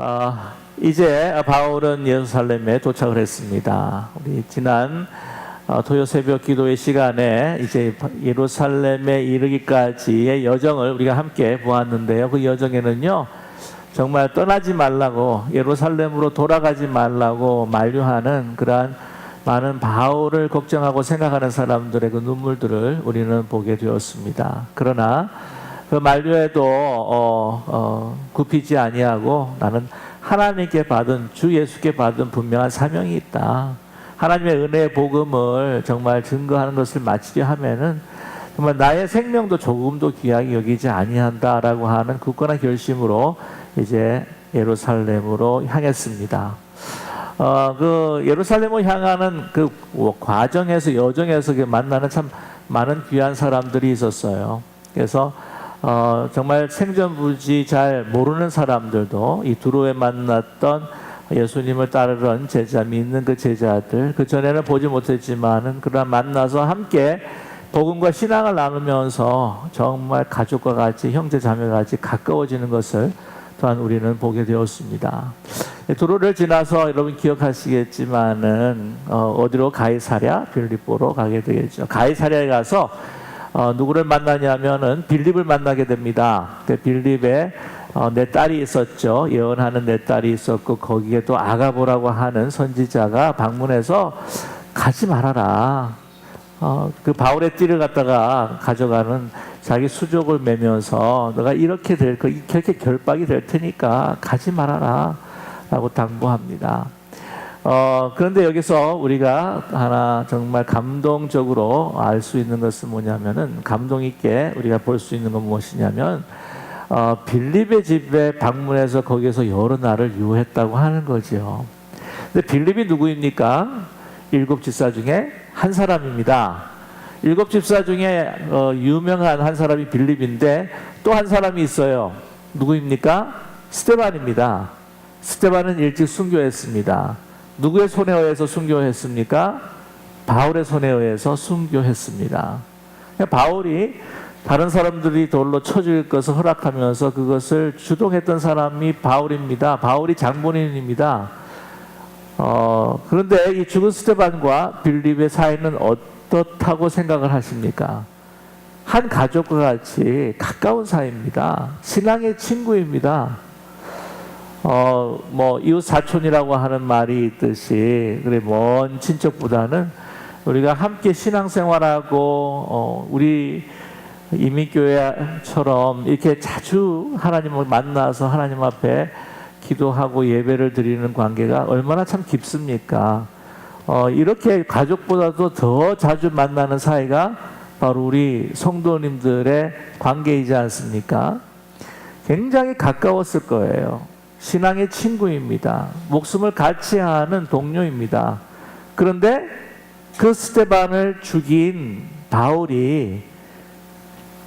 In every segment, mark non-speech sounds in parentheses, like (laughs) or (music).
어, 이제 바울은 예루살렘에 도착을 했습니다. 우리 지난 어, 토요 새벽 기도의 시간에 이제 예루살렘에 이르기까지의 여정을 우리가 함께 보았는데요. 그 여정에는요, 정말 떠나지 말라고 예루살렘으로 돌아가지 말라고 만류하는 그러한 많은 바울을 걱정하고 생각하는 사람들의 그 눈물들을 우리는 보게 되었습니다. 그러나 그 만류에도 어, 어, 굽히지 아니하고 나는 하나님께 받은 주 예수께 받은 분명한 사명이 있다. 하나님의 은혜의 복음을 정말 증거하는 것을 마치려 하면은 정말 나의 생명도 조금도 귀하게 여기지 아니한다라고 하는 굳건한 결심으로 이제 예루살렘으로 향했습니다. 어, 그 예루살렘을 향하는 그 과정에서 여정에서 그 만나는 참 많은 귀한 사람들이 있었어요. 그래서 어, 정말 생전부지 잘 모르는 사람들도 이 두로에 만났던 예수님을 따르던 제자, 믿는 그 제자들, 그 전에는 보지 못했지만은 그러나 만나서 함께 복음과 신앙을 나누면서 정말 가족과 같이 형제 자매와 같이 가까워지는 것을 또한 우리는 보게 되었습니다. 도로를 지나서 여러분 기억하시겠지만은 어, 디로 가이사랴 빌립보로 가게 되겠죠. 가이사랴에 가서 어, 누구를 만나냐면은 빌립을 만나게 됩니다. 그 빌립에 어, 내 딸이 있었죠. 예언하는 내 딸이 있었고 거기에 또 아가보라고 하는 선지자가 방문해서 가지 말아라. 어, 그 바울의 띠를 갖다가 가져가는 자기 수족을 매면서 너가 이렇게 될 거, 이렇게 결박이 될 테니까 가지 말아라. 라고 당부합니다. 어, 그런데 여기서 우리가 하나 정말 감동적으로 알 수 있는 것은 뭐냐면은 감동 있게 우리가 볼 수 있는 건 무엇이냐면 어, 빌립의 집에 방문해서 거기에서 여러 날을 유했다고 하는 거죠. 근데 빌립이 누구입니까? 일곱 집사 중에 한 사람입니다. 일곱 집사 중에 어, 유명한 한 사람이 빌립인데 또 한 사람이 있어요. 누구입니까? 스테반입니다. 스테반은 일찍 순교했습니다. 누구의 손에 의해서 순교했습니까? 바울의 손에 의해서 순교했습니다. 바울이 다른 사람들이 돌로 쳐 죽일 것을 허락하면서 그것을 주동했던 사람이 바울입니다. 바울이 장본인입니다. 어, 그런데 이 죽은 스테반과 빌립의 사이는 어떻다고 생각을 하십니까? 한 가족과 같이 가까운 사이입니다. 신앙의 친구입니다. 어, 뭐, 이웃 사촌이라고 하는 말이 있듯이, 그래, 먼 친척보다는 우리가 함께 신앙생활하고, 어, 우리 이민교회처럼 이렇게 자주 하나님을 만나서 하나님 앞에 기도하고 예배를 드리는 관계가 얼마나 참 깊습니까? 어, 이렇게 가족보다도 더 자주 만나는 사이가 바로 우리 성도님들의 관계이지 않습니까? 굉장히 가까웠을 거예요. 신앙의 친구입니다. 목숨을 같이 하는 동료입니다. 그런데 그 스테반을 죽인 바울이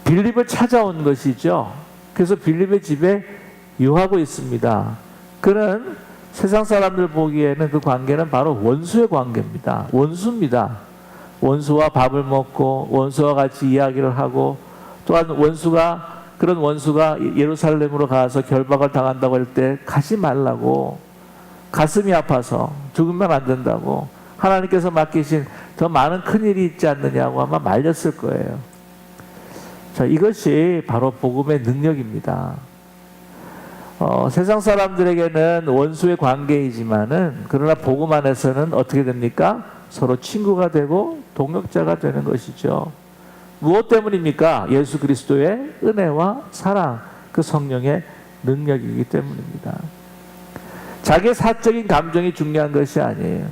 빌립을 찾아온 것이죠. 그래서 빌립의 집에 유하고 있습니다. 그는 세상 사람들 보기에는 그 관계는 바로 원수의 관계입니다. 원수입니다. 원수와 밥을 먹고 원수와 같이 이야기를 하고 또한 원수가 그런 원수가 예루살렘으로 가서 결박을 당한다고 할 때 가지 말라고 가슴이 아파서 죽으면 안 된다고 하나님께서 맡기신 더 많은 큰 일이 있지 않느냐고 아마 말렸을 거예요. 자, 이것이 바로 복음의 능력입니다. 어, 세상 사람들에게는 원수의 관계이지만은 그러나 복음 안에서는 어떻게 됩니까? 서로 친구가 되고 동역자가 되는 것이죠. 무엇 때문입니까? 예수 그리스도의 은혜와 사랑, 그 성령의 능력이기 때문입니다. 자기의 사적인 감정이 중요한 것이 아니에요.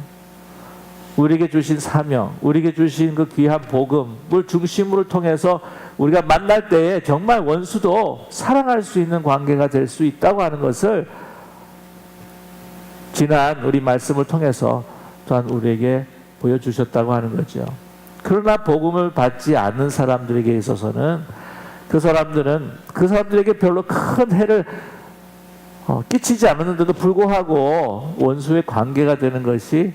우리에게 주신 사명, 우리에게 주신 그 귀한 복음을 중심으로 통해서 우리가 만날 때에 정말 원수도 사랑할 수 있는 관계가 될 수 있다고 하는 것을 지난 우리 말씀을 통해서 또한 우리에게 보여주셨다고 하는 거죠. 그러나 복음을 받지 않는 사람들에게 있어서는 그 사람들은 그 사람들에게 별로 큰 해를 어, 끼치지 않았는데도 불구하고 원수의 관계가 되는 것이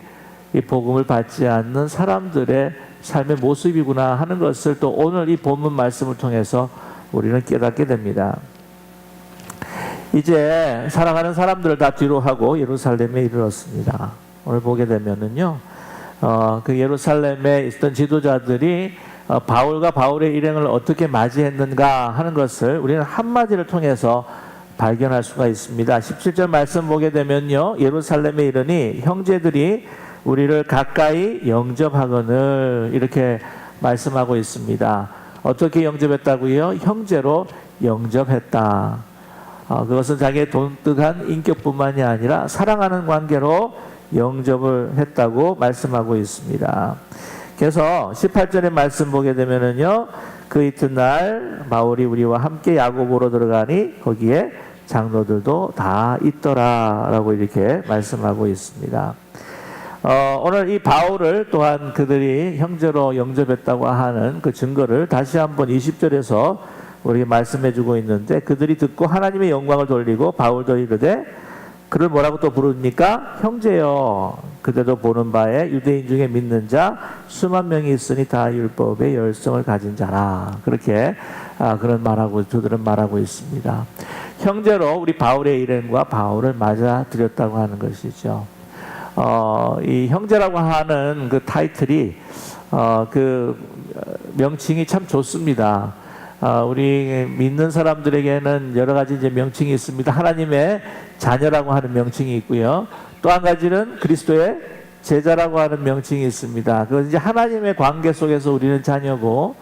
이 복음을 받지 않는 사람들의 삶의 모습이구나 하는 것을 또 오늘 이 본문 말씀을 통해서 우리는 깨닫게 됩니다. 이제 살아가는 사람들을 다 뒤로 하고 예루살렘에 이르렀습니다. 오늘 보게 되면은요, 어, 그 예루살렘에 있던 지도자들이 어, 바울과 바울의 일행을 어떻게 맞이했는가 하는 것을 우리는 한마디를 통해서 발견할 수가 있습니다. 17절 말씀 보게 되면요, 예루살렘에 이르니 형제들이 우리를 가까이 영접하거늘 이렇게 말씀하고 있습니다. 어떻게 영접했다고요? 형제로 영접했다. 어, 그것은 자기의 돈득한 인격뿐만이 아니라 사랑하는 관계로 영접을 했다고 말씀하고 있습니다. 그래서 18절의 말씀 보게 되면은요, 그 이튿날 바울이 우리와 함께 야고 보러 들어가니 거기에 장로들도 다 있더라라고 이렇게 말씀하고 있습니다. 어, 오늘 이 바울을 또한 그들이 형제로 영접했다고 하는 그 증거를 다시 한번 20절에서 우리에게 말씀해 주고 있는데 그들이 듣고 하나님의 영광을 돌리고 바울도 이르되 그를 뭐라고 또 부릅니까? 형제여. 그대도 보는 바에 유대인 중에 믿는 자 수만 명이 있으니 다 율법의 열성을 가진 자라. 그렇게 아, 그런 말하고 저들은 말하고 있습니다. 형제로 우리 바울의 일행과 바울을 맞아들였다고 하는 것이죠. 어, 이 형제라고 하는 그 타이틀이 어, 그 명칭이 참 좋습니다. 어, 우리 믿는 사람들에게는 여러 가지 이제 명칭이 있습니다. 하나님의 자녀라고 하는 명칭이 있고요. 또 한 가지는 그리스도의 제자라고 하는 명칭이 있습니다. 그건 이제 하나님의 관계 속에서 우리는 자녀고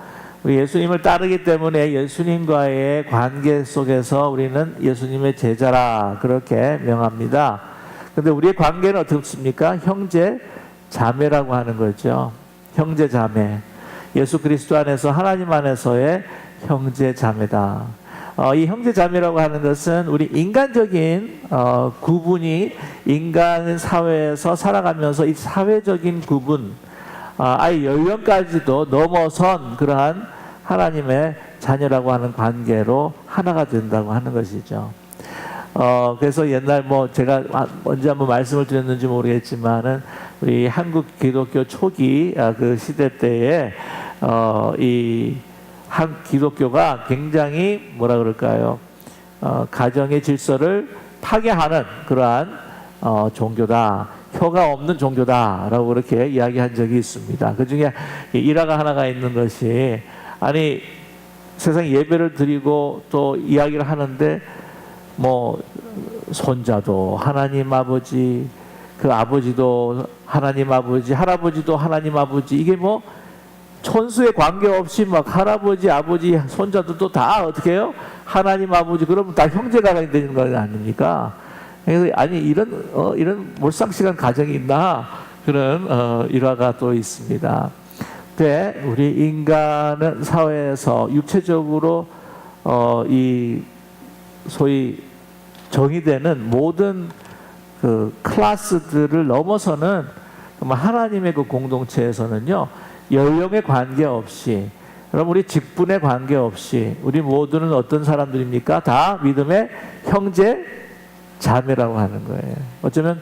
우리 예수님을 따르기 때문에 예수님과의 관계 속에서 우리는 예수님의 제자라 그렇게 명합니다. 근데 우리의 관계는 어떻습니까? 형제 자매라고 하는 거죠. 형제 자매. 예수 그리스도 안에서 하나님 안에서의 형제 자매다. 어, 이 형제 자매라고 하는 것은 우리 인간적인 어, 구분이 인간 사회에서 살아가면서 이 사회적인 구분, 아, 아예 연령까지도 넘어선 그러한 하나님의 자녀라고 하는 관계로 하나가 된다고 하는 것이죠. 어, 그래서 옛날 뭐 제가 언제 한번 말씀을 드렸는지 모르겠지만은 우리 한국 기독교 초기 아, 그 시대 때에 어, 이 한 기독교가 굉장히 뭐라 그럴까요? 어, 가정의 질서를 파괴하는 그러한 어, 종교다. 효가 없는 종교다라고 그렇게 이야기한 적이 있습니다. 그 중에 일화가 하나가 있는 것이 아니 세상 예배를 드리고 또 이야기를 하는데 뭐 손자도 하나님 아버지 그 아버지도 하나님 아버지 할아버지도 하나님 아버지 이게 뭐 천수에 관계없이 막 할아버지 아버지 손자들도 다 어떻게 해요? 하나님 아버지 그러면 다 형제가 되는 거 아닙니까? 그래서 아니 이런 어, 이런 몰상식한 가정이 있나? 그런 어, 일화가 또 있습니다. 근데 우리 인간은 사회에서 육체적으로 어, 이 소위 정의되는 모든 그 클래스들을 넘어서는 하나님의 그 공동체에서는요 연령에 관계없이 여러분 우리 직분에 관계없이 우리 모두는 어떤 사람들입니까? 다 믿음의 형제 자매라고 하는 거예요. 어쩌면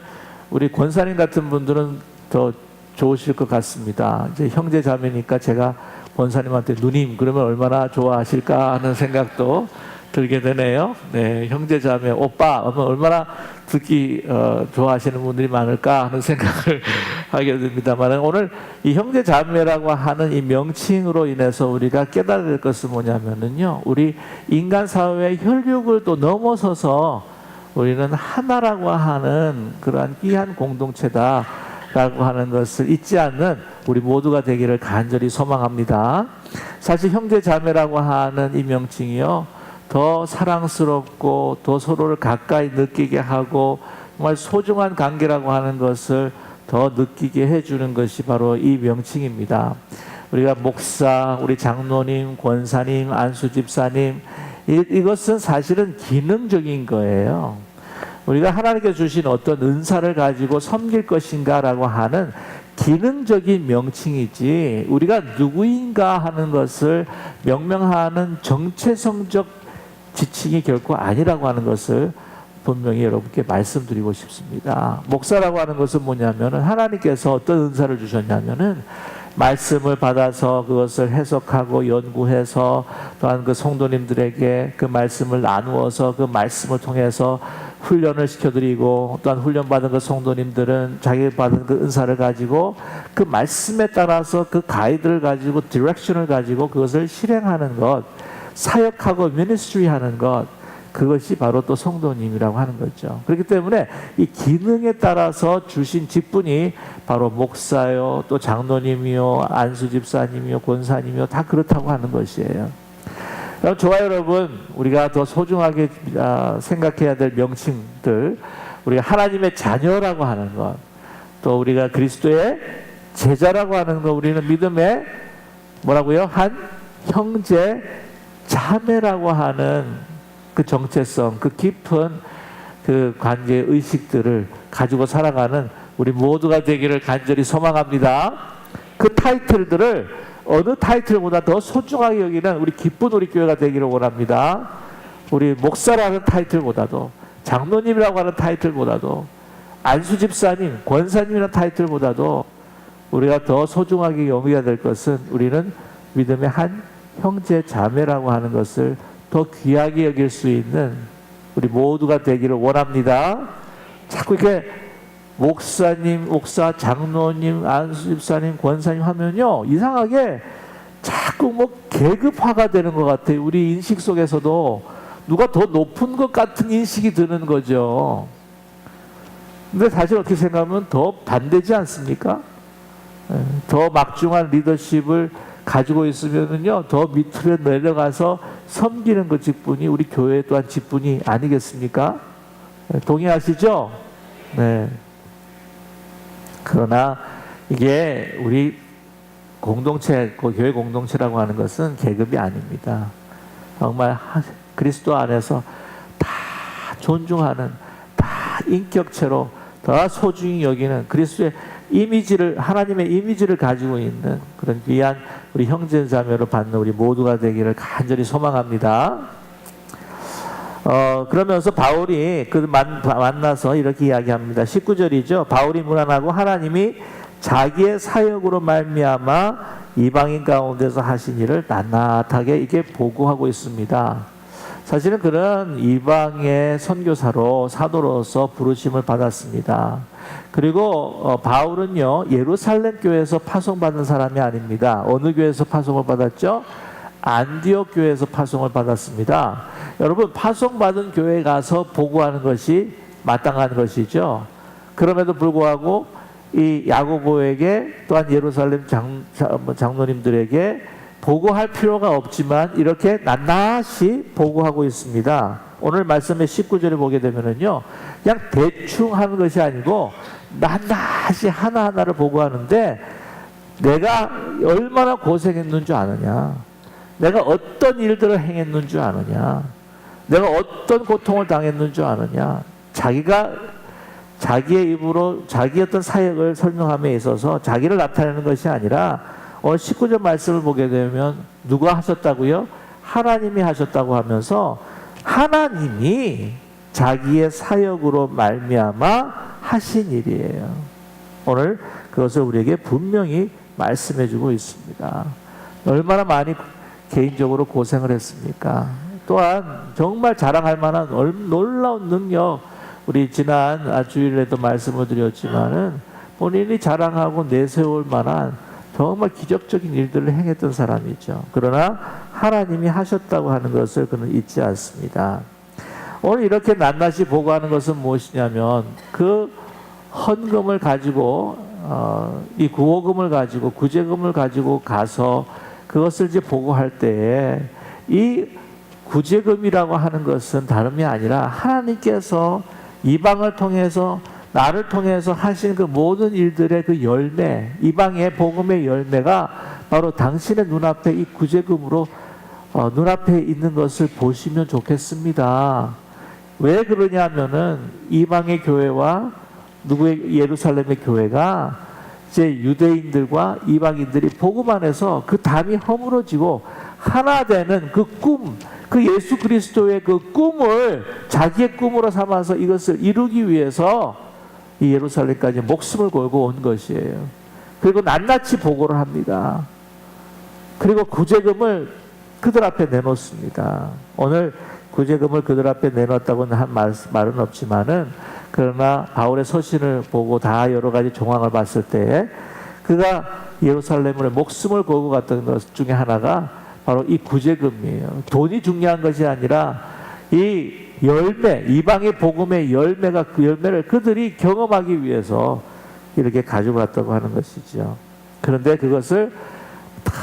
우리 권사님 같은 분들은 더 좋으실 것 같습니다. 이제 형제 자매니까 제가 권사님한테 누님 그러면 얼마나 좋아하실까 하는 생각도 들게 되네요. 네, 형제 자매 오빠 얼마나 듣기 어, 좋아하시는 분들이 많을까 하는 (laughs) 생각을 하게 됩니다만 오늘 이 형제 자매라고 하는 이 명칭으로 인해서 우리가 깨달을 될 것은 뭐냐면은요, 우리 인간 사회의 혈육을 또 넘어서서 우리는 하나라고 하는 그러한 귀한 공동체다. 라고 하는 것을 잊지 않는 우리 모두가 되기를 간절히 소망합니다. 사실 형제 자매라고 하는 이 명칭이요. 더 사랑스럽고 더 서로를 가까이 느끼게 하고 정말 소중한 관계라고 하는 것을 더 느끼게 해주는 것이 바로 이 명칭입니다. 우리가 목사, 우리 장로님, 권사님, 안수 집사님 이, 이것은 사실은 기능적인 거예요. 우리가 하나님께 주신 어떤 은사를 가지고 섬길 것인가라고 하는 기능적인 명칭이지 우리가 누구인가 하는 것을 명명하는 정체성적 지칭이 결코 아니라고 하는 것을 분명히 여러분께 말씀드리고 싶습니다. 목사라고 하는 것은 뭐냐면은 하나님께서 어떤 은사를 주셨냐면은 말씀을 받아서 그것을 해석하고 연구해서 또한 그 성도님들에게 그 말씀을 나누어서 그 말씀을 통해서 훈련을 시켜드리고 또한 훈련받은 그 성도님들은 자기 받은 그 은사를 가지고 그 말씀에 따라서 그 가이드를 가지고 디렉션을 가지고 그것을 실행하는 것 사역하고 미니스트리 하는 것 그것이 바로 또 성도님이라고 하는 거죠. 그렇기 때문에 이 기능에 따라서 주신 직분이 바로 목사요, 또 장로님이요, 안수집사님이요, 권사님이요, 다 그렇다고 하는 것이에요. 그럼 좋아요, 여러분. 우리가 더 소중하게 아, 생각해야 될 명칭들, 우리가 하나님의 자녀라고 하는 것, 또 우리가 그리스도의 제자라고 하는 것, 우리는 믿음의 뭐라고요? 한 형제 자매라고 하는 그 정체성, 그 깊은 그 관계 의식들을 가지고 살아가는 우리 모두가 되기를 간절히 소망합니다. 그 타이틀들을 어느 타이틀보다 더 소중하게 여기는 우리 기쁜 우리 교회가 되기를 원합니다. 우리 목사라는 타이틀보다도 장로님이라고 하는 타이틀보다도 안수 집사님, 권사님이라는 타이틀보다도 우리가 더 소중하게 여겨야 될 것은 우리는 믿음의 한 형제 자매라고 하는 것을 더 귀하게 여길 수 있는 우리 모두가 되기를 원합니다. 자꾸 이렇게 목사님, 목사, 장로님, 안수집사님, 권사님 하면요 이상하게 자꾸 뭐 계급화가 되는 것 같아요. 우리 인식 속에서도 누가 더 높은 것 같은 인식이 드는 거죠. 근데 사실 어떻게 생각하면 더 반대지 않습니까? 예, 더 막중한 리더십을 가지고 있으면은요 더 밑으로 내려가서 섬기는 그 직분이 우리 교회 또한 직분이 아니겠습니까? 네, 동의하시죠? 네. 그러나 이게 우리 공동체, 그 교회 공동체라고 하는 것은 계급이 아닙니다. 정말 하- 그리스도 안에서 다 존중하는, 다 인격체로 더 소중히 여기는 그리스도의 이미지를 하나님의 이미지를 가지고 있는 그런 귀한 우리 형제자매로 받는 우리 모두가 되기를 간절히 소망합니다. 어, 그러면서 바울이 그 만, 만나서 이렇게 이야기합니다. 19절이죠. 바울이 문안하고 하나님이 자기의 사역으로 말미암아 이방인 가운데서 하신 일을 낱낱하게 이게 보고하고 있습니다. 사실은 그런 이방의 선교사로 사도로서 부르심을 받았습니다. 그리고 어, 바울은요 예루살렘 교회에서 파송받은 사람이 아닙니다. 어느 교회에서 파송을 받았죠? 안디옥 교회에서 파송을 받았습니다. 여러분 파송받은 교회에 가서 보고하는 것이 마땅한 것이죠. 그럼에도 불구하고 이 야고보에게 또한 예루살렘 장, 장로님들에게 보고할 필요가 없지만 이렇게 낱낱이 보고하고 있습니다. 오늘 말씀의 19절에 보게 되면은요, 그냥 대충 하는 것이 아니고 낱낱이 하나하나를 보고하는데 내가 얼마나 고생했는 줄 아느냐? 내가 어떤 일들을 행했는 줄 아느냐? 내가 어떤 고통을 당했는 줄 아느냐? 자기가 자기의 입으로 자기 어떤 사역을 설명함에 있어서 자기를 나타내는 것이 아니라 오늘 19절 말씀을 보게 되면 누가 하셨다고요? 하나님이 하셨다고 하면서 하나님이 자기의 사역으로 말미암아 하신 일이에요. 오늘 그것을 우리에게 분명히 말씀해 주고 있습니다. 얼마나 많이 개인적으로 고생을 했습니까? 또한 정말 자랑할 만한 얼- 놀라운 능력 우리 지난 아, 주일에도 말씀을 드렸지만은 본인이 자랑하고 내세울 만한 정말 기적적인 일들을 행했던 사람이죠. 그러나 하나님이 하셨다고 하는 것을 그는 잊지 않습니다. 오늘 이렇게 낱낱이 보고하는 것은 무엇이냐면 그 헌금을 가지고 어, 이 구호금을 가지고 구제금을 가지고 가서 그것을 이제 보고할 때에 이 구제금이라고 하는 것은 다름이 아니라 하나님께서 이방을 통해서 나를 통해서 하신 그 모든 일들의 그 열매, 이방의 복음의 열매가 바로 당신의 눈앞에 이 구제금으로 어, 눈앞에 있는 것을 보시면 좋겠습니다. 왜 그러냐면은 이방의 교회와 누구의 예루살렘의 교회가 이제 유대인들과 이방인들이 복음 안에서 그 담이 허물어지고 하나 되는 그 꿈, 그 예수 그리스도의 그 꿈을 자기의 꿈으로 삼아서 이것을 이루기 위해서 이 예루살렘까지 목숨을 걸고 온 것이에요. 그리고 낱낱이 보고를 합니다. 그리고 구제금을 그들 앞에 내놓습니다. 오늘 구제금을 그들 앞에 내놓았다고는 한 말, 말은 없지만은 그러나 바울의 서신을 보고 다 여러 가지 정황을 봤을 때 그가 예루살렘으로 목숨을 걸고 갔던 것 중에 하나가 바로 이 구제금이에요. 돈이 중요한 것이 아니라 이 열매, 이방의 복음의 열매가 그 열매를 그들이 경험하기 위해서 이렇게 가지고 갔다고 하는 것이죠. 그런데 그것을 다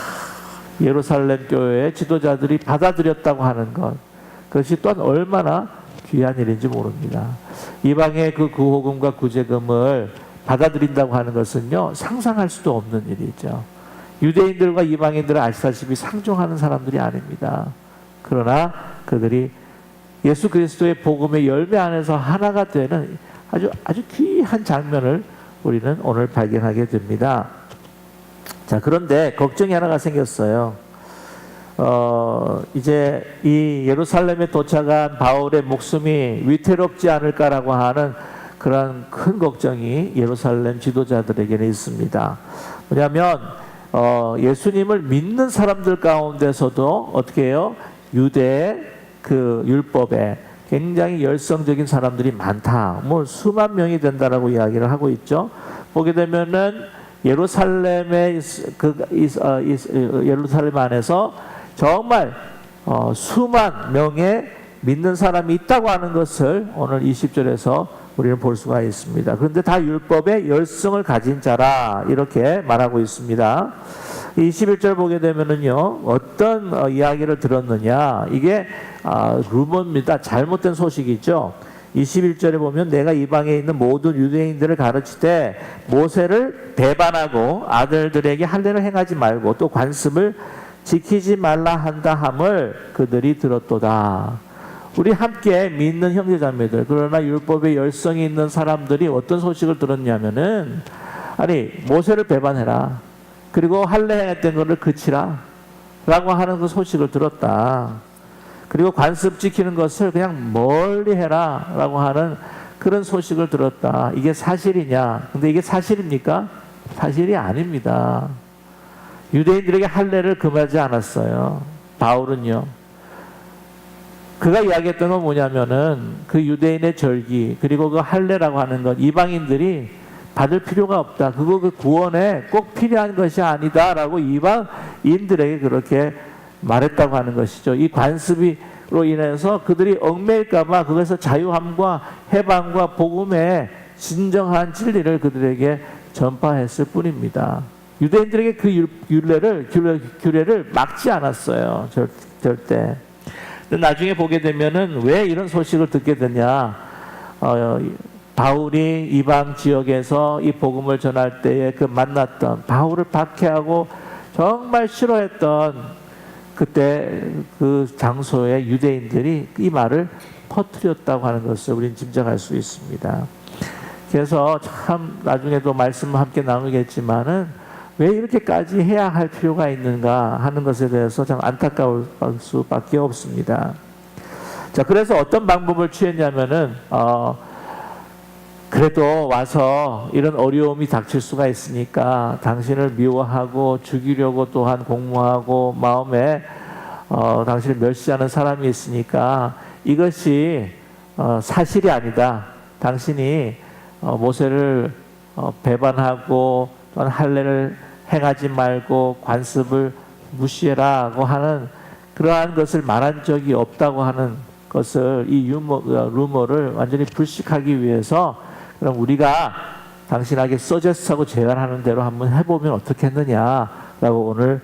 예루살렘 교회의 지도자들이 받아들였다고 하는 것. 그것이 또한 얼마나 귀한 일인지 모릅니다. 이방의 그 구호금과 구제금을 받아들인다고 하는 것은요, 상상할 수도 없는 일이죠. 유대인들과 이방인들은 아시다시피 상종하는 사람들이 아닙니다. 그러나 그들이 예수 그리스도의 복음의 열매 안에서 하나가 되는 아주 아주 귀한 장면을 우리는 오늘 발견하게 됩니다. 자, 그런데 걱정이 하나가 생겼어요. 어, 이제 이 예루살렘에 도착한 바울의 목숨이 위태롭지 않을까라고 하는 그런 큰 걱정이 예루살렘 지도자들에게는 있습니다. 뭐냐면 어, 예수님을 믿는 사람들 가운데서도 어떻게 해요? 유대 그 율법에 굉장히 열성적인 사람들이 많다. 뭐 수만 명이 된다라고 이야기를 하고 있죠. 보게 되면은 예루살렘의 그 어, 예루살렘 안에서 정말 어, 수만 명의 믿는 사람이 있다고 하는 것을 오늘 20절에서 우리는 볼 수가 있습니다. 그런데 다 율법의 열성을 가진 자라 이렇게 말하고 있습니다. 21절 보게 되면은요 어떤 어, 이야기를 들었느냐 이게 아, 루머입니다. 잘못된 소식이죠. 21절에 보면 내가 이방에 있는 모든 유대인들을 가르치되 모세를 배반하고 아들들에게 할례를 행하지 말고 또 관습을 지키지 말라 한다 함을 그들이 들었도다. 우리 함께 믿는 형제자매들 그러나 율법에 열성이 있는 사람들이 어떤 소식을 들었냐면은 아니 모세를 배반해라. 그리고 할례 했던 것을 그치라. 라고 하는 그 소식을 들었다. 그리고 관습 지키는 것을 그냥 멀리 해라. 라고 하는 그런 소식을 들었다. 이게 사실이냐? 근데 이게 사실입니까? 사실이 아닙니다. 유대인들에게 할례를 금하지 않았어요. 바울은요. 그가 이야기했던 건 뭐냐면은 그 유대인의 절기 그리고 그 할례라고 하는 건 이방인들이 받을 필요가 없다. 그거 그 구원에 꼭 필요한 것이 아니다라고 이방인들에게 그렇게 말했다고 하는 것이죠. 이 관습으로 인해서 그들이 얽매일까봐 그것에서 자유함과 해방과 복음의 진정한 진리를 그들에게 전파했을 뿐입니다. 유대인들에게 그 율- 율례를 규례, 규례를 막지 않았어요. 절, 절대. 근데 나중에 보게 되면은 왜 이런 소식을 듣게 되냐? 어, 바울이 이방 지역에서 이 복음을 전할 때에 그 만났던 바울을 박해하고 정말 싫어했던 그때 그 장소의 유대인들이 이 말을 퍼뜨렸다고 하는 것을 우리는 짐작할 수 있습니다. 그래서 참 나중에도 말씀 함께 나누겠지만은 왜 이렇게까지 해야 할 필요가 있는가 하는 것에 대해서 참 안타까울 수밖에 없습니다. 자, 그래서 어떤 방법을 취했냐면은 어, 그래도 와서 이런 어려움이 닥칠 수가 있으니까 당신을 미워하고 죽이려고 또한 공모하고 마음에 어, 당신을 멸시하는 사람이 있으니까 이것이 어, 사실이 아니다. 당신이 어, 모세를 어, 배반하고 또한 할례를 행하지 말고 관습을 무시해라고 하는 그러한 것을 말한 적이 없다고 하는 것을 이 유머, 어, 루머를 완전히 불식하기 위해서 그럼 우리가 당신에게 서제스하고 제안하는 대로 한번 해보면 어떻겠느냐라고 오늘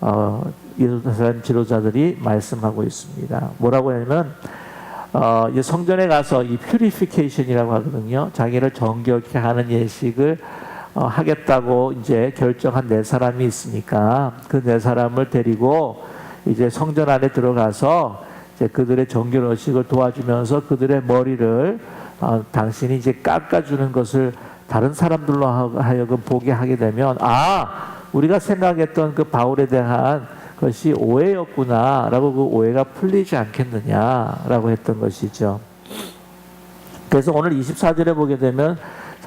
어, 예루살렘 지도자들이 말씀하고 있습니다. 뭐라고 하냐면 어, 성전에 가서 이 퓨리피케이션이라고 하거든요. 자기를 정결케 하는 예식을 어, 하겠다고 이제 결정한 네 사람이 있으니까 그 네 사람을 데리고 이제 성전 안에 들어가서 이제 그들의 정결 의식을 도와주면서 그들의 머리를 어, 당신이 이제 깎아주는 것을 다른 사람들로 하- 하여금 보게 하게 되면 아 우리가 생각했던 그 바울에 대한 것이 오해였구나라고 그 오해가 풀리지 않겠느냐라고 했던 것이죠. 그래서 오늘 24절에 보게 되면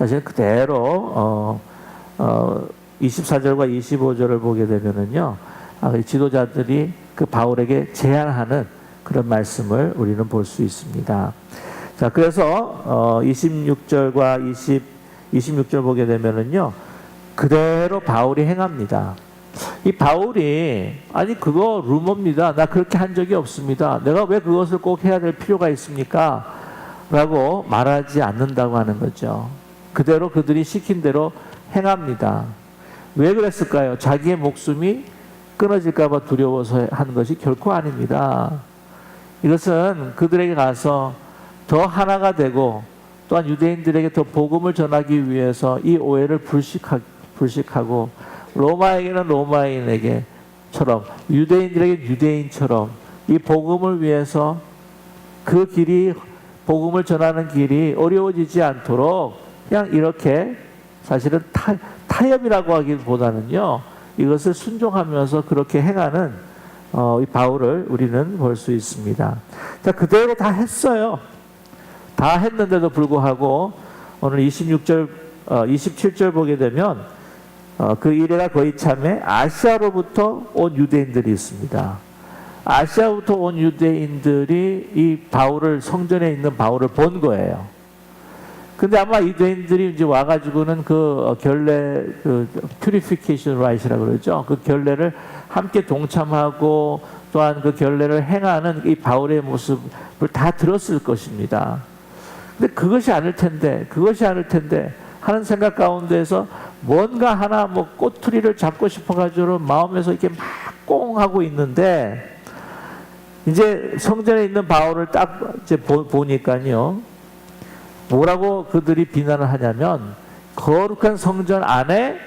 사실 그대로 어, 어, 24절과 25절을 보게 되면은요, 아, 이 지도자들이 그 바울에게 제안하는 그런 말씀을 우리는 볼 수 있습니다. 자, 그래서 어, 26절과 20, 26절 보게 되면은요, 그대로 바울이 행합니다. 이 바울이 아니 그거 루머입니다. 나 그렇게 한 적이 없습니다. 내가 왜 그것을 꼭 해야 될 필요가 있습니까? 라고 말하지 않는다고 하는 거죠. 그대로 그들이 시킨 대로 행합니다. 왜 그랬을까요? 자기의 목숨이 끊어질까봐 두려워서 하는 것이 결코 아닙니다. 이것은 그들에게 가서 더 하나가 되고 또한 유대인들에게 더 복음을 전하기 위해서 이 오해를 불식하, 불식하고 로마에게는 로마인에게처럼 유대인들에게 유대인처럼 이 복음을 위해서 그 길이 복음을 전하는 길이 어려워지지 않도록 그냥 이렇게 사실은 타, 타협이라고 하기보다는요 이것을 순종하면서 그렇게 행하는 어, 이 바울을 우리는 볼 수 있습니다. 자 그대로 다 했어요. 다 했는데도 불구하고 오늘 26절, 어, 27절 보게 되면 어, 그 이래가 거의 참에 아시아로부터 온 유대인들이 있습니다. 아시아부터 온 유대인들이 이 바울을 성전에 있는 바울을 본 거예요. 근데 아마 유대인들이 이제 와가지고는 그 결례 그 퓨리피케이션 라이트라 그러죠. 그 결례를 함께 동참하고 또한 그 결례를 행하는 이 바울의 모습을 다 들었을 것입니다. 근데 그것이 아닐 텐데, 그것이 아닐 텐데 하는 생각 가운데서 뭔가 하나 뭐 꼬투리를 잡고 싶어가지고 마음에서 이렇게 막 꽁하고 있는데 이제 성전에 있는 바울을 딱 이제 보, 보니까요. 뭐라고 그들이 비난을 하냐면 거룩한 성전 안에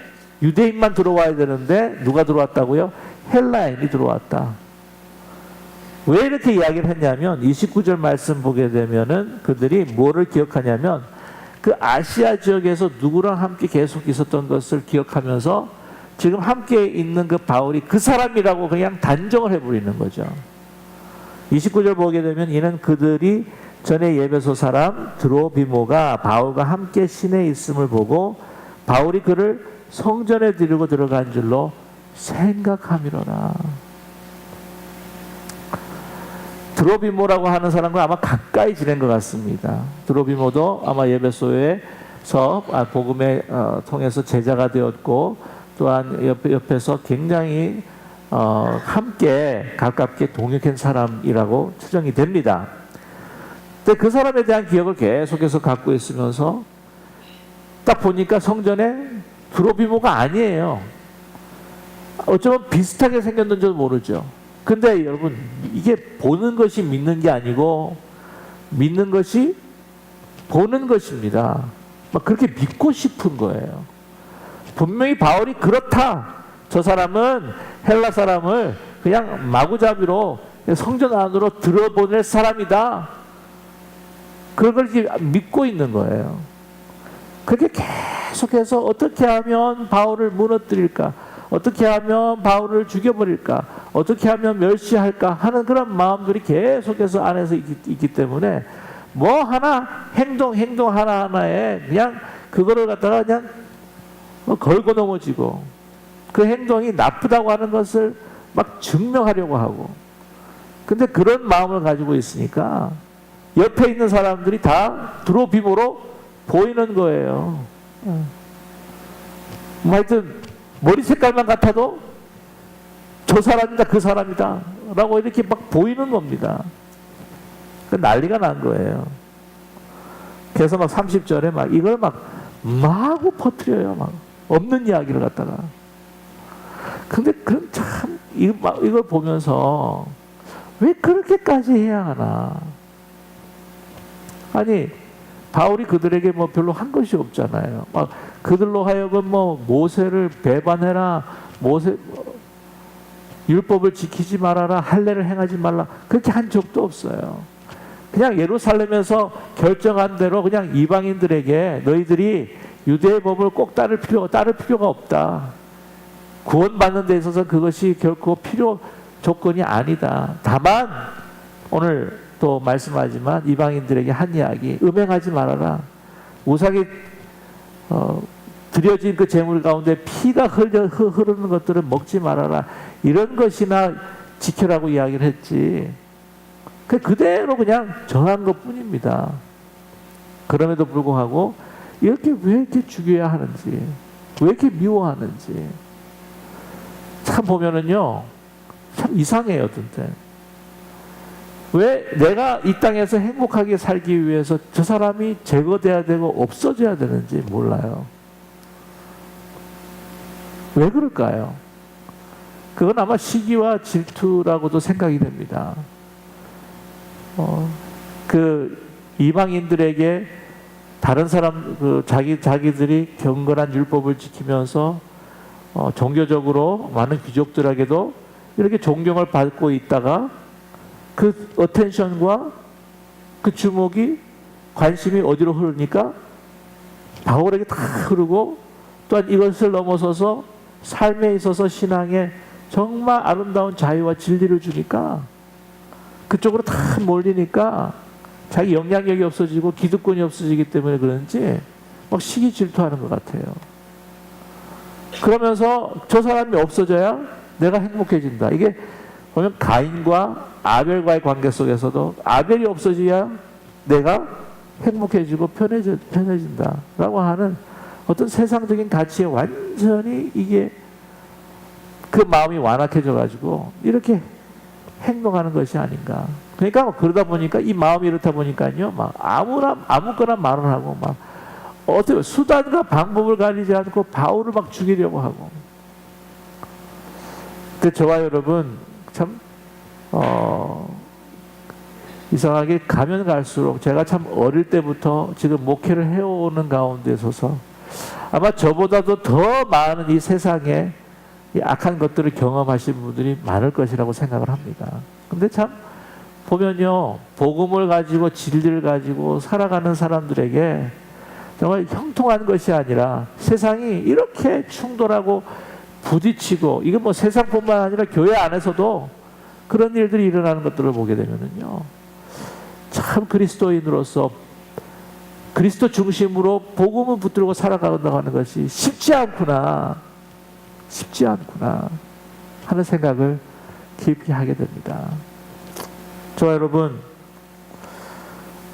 유대인만 들어와야 되는데 누가 들어왔다고요? 헬라인이 들어왔다. 왜 이렇게 이야기를 했냐면 29절 말씀 보게 되면은 그들이 뭐를 기억하냐면 그 아시아 지역에서 누구랑 함께 계속 있었던 것을 기억하면서 지금 함께 있는 그 바울이 그 사람이라고 그냥 단정을 해버리는 거죠. 29절 보게 되면 이는 그들이 전에 예배소 사람 드로비모가 바울과 함께 시내에 있음을 보고 바울이 그를 성전에 들고 들어간 줄로 생각함이로라. 드로비모라고 하는 사람과 아마 가까이 지낸 것 같습니다. 드로비모도 아마 예배소에서 아, 복음에 어, 통해서 제자가 되었고 또한 옆, 옆에서 굉장히 어, 함께 가깝게 동역한 사람이라고 추정이 됩니다. 근데 그 사람에 대한 기억을 계속해서 갖고 있으면서 딱 보니까 성전에 드로비모가 아니에요. 어쩌면 비슷하게 생겼는지도 모르죠. 근데 여러분 이게 보는 것이 믿는 게 아니고 믿는 것이 보는 것입니다. 막 그렇게 믿고 싶은 거예요. 분명히 바울이 그렇다. 저 사람은 헬라 사람을 그냥 마구잡이로 성전 안으로 들어보낼 사람이다. 그걸 믿고 있는 거예요. 그렇게 계속해서 어떻게 하면 바울을 무너뜨릴까? 어떻게 하면 바울을 죽여버릴까? 어떻게 하면 멸시할까? 하는 그런 마음들이 계속해서 안에서 있기, 있기 때문에 뭐 하나 행동 행동 하나 하나에 그냥 그거를 갖다가 그냥 뭐 걸고 넘어지고 그 행동이 나쁘다고 하는 것을 막 증명하려고 하고 근데 그런 마음을 가지고 있으니까 옆에 있는 사람들이 다 드로비모로 보이는 거예요. 뭐 하여튼 머리 색깔만 같아도 저 사람이다 그 사람이다 라고 이렇게 막 보이는 겁니다. 그 난리가 난 거예요. 그래서 막 30절에 막 이걸 막 마구 퍼뜨려요. 막 없는 이야기를 갖다가. 근데 그럼 참 이걸 보면서 왜 그렇게까지 해야 하나? 아니 바울이 그들에게 뭐 별로 한 것이 없잖아요. 막 그들로 하여금 뭐 모세를 배반해라, 모세 율법을 지키지 말아라, 할례를 행하지 말라 그렇게 한 적도 없어요. 그냥 예루살렘에서 결정한 대로 그냥 이방인들에게 너희들이 유대의 법을 꼭 따를 필요가 따를 필요가 없다. 구원받는 데 있어서 그것이 결코 필요 조건이 아니다. 다만 오늘 또 말씀하지만 이방인들에게 한 이야기 음행하지 말아라. 우상이 어, 드려진 그 재물 가운데 피가 흘려, 흐- 흐르는 것들은 먹지 말아라. 이런 것이나 지켜라고 이야기를 했지. 그 그대로 그냥 정한 것 뿐입니다. 그럼에도 불구하고 이렇게 왜 이렇게 죽여야 하는지, 왜 이렇게 미워하는지. 참 보면은요, 참 이상해요, 진짜. 왜 내가 이 땅에서 행복하게 살기 위해서 저 사람이 제거돼야 되고 없어져야 되는지 몰라요. 왜 그럴까요? 그건 아마 시기와 질투라고도 생각이 됩니다. 어, 그 이방인들에게 다른 사람 그 자기 자기들이 경건한 율법을 지키면서 어, 종교적으로 많은 귀족들에게도 이렇게 존경을 받고 있다가 그 어텐션과 그 주목이 관심이 어디로 흐르니까 바울에게 다 흐르고 또한 이것을 넘어서서 삶에 있어서 신앙에 정말 아름다운 자유와 진리를 주니까 그쪽으로 다 몰리니까 자기 영향력이 없어지고 기득권이 없어지기 때문에 그런지 막 시기 질투하는 것 같아요. 그러면서 저 사람이 없어져야 내가 행복해진다. 이게 보면 가인과 아벨과의 관계 속에서도 아벨이 없어져야 내가 행복해지고 편해져, 편해진다 라고 하는 어떤 세상적인 가치에 완전히 이게 그 마음이 완악해져 가지고 이렇게 행동하는 것이 아닌가. 그러니까 그러다 보니까 이 마음이 이렇다 보니까요, 막 아무나 아무거나 말을 하고 막 어떻게 수단과 방법을 가리지 않고 바울을 막 죽이려고 하고. 그 저와 여러분 참 어, 이상하게 가면 갈수록 제가 참 어릴 때부터 지금 목회를 해오는 가운데 서서 아마 저보다도 더 많은 이 세상에 이 악한 것들을 경험하신 분들이 많을 것이라고 생각을 합니다. 근데 참 보면요, 복음을 가지고 진리를 가지고 살아가는 사람들에게 정말 형통한 것이 아니라 세상이 이렇게 충돌하고 부딪히고 이건 뭐 세상뿐만 아니라 교회 안에서도 그런 일들이 일어나는 것들을 보게 되면은요, 참 그리스도인으로서 그리스도 중심으로 복음을 붙들고 살아가는다고 하는 것이 쉽지 않구나. 쉽지 않구나 하는 생각을 깊이 하게 됩니다. 저와 여러분,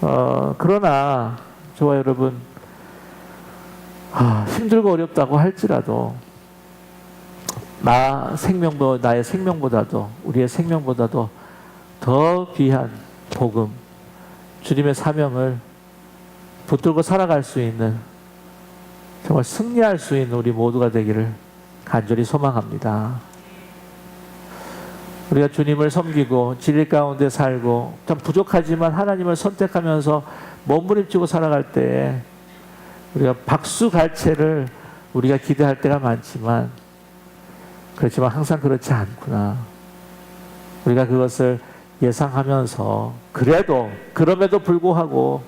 어, 그러나 저와 여러분, 아, 힘들고 어렵다고 할지라도 나 생명보 나의 생명보다도 우리의 생명보다도 더 귀한 복음, 주님의 사명을 붙들고 살아갈 수 있는 정말 승리할 수 있는 우리 모두가 되기를 간절히 소망합니다. 우리가 주님을 섬기고 진리 가운데 살고 참 부족하지만 하나님을 선택하면서 몸부림치고 살아갈 때 우리가 박수갈채를 우리가 기대할 때가 많지만 그렇지만 항상 그렇지 않구나. 우리가 그것을 예상하면서 그래도 그럼에도 불구하고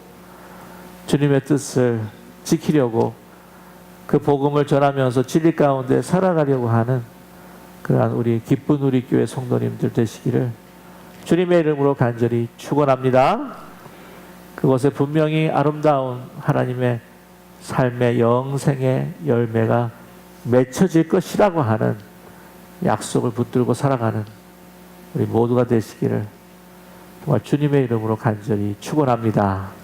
주님의 뜻을 지키려고 그 복음을 전하면서 진리 가운데 살아가려고 하는 그러한 우리 기쁜 우리 교회 성도님들 되시기를 주님의 이름으로 간절히 축원합니다. 그곳에 분명히 아름다운 하나님의 삶의 영생의 열매가 맺혀질 것이라고 하는 약속을 붙들고 살아가는 우리 모두가 되시기를 정말 주님의 이름으로 간절히 축원합니다.